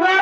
না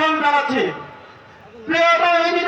সন্তান আছে। প্রিয় বাহিনী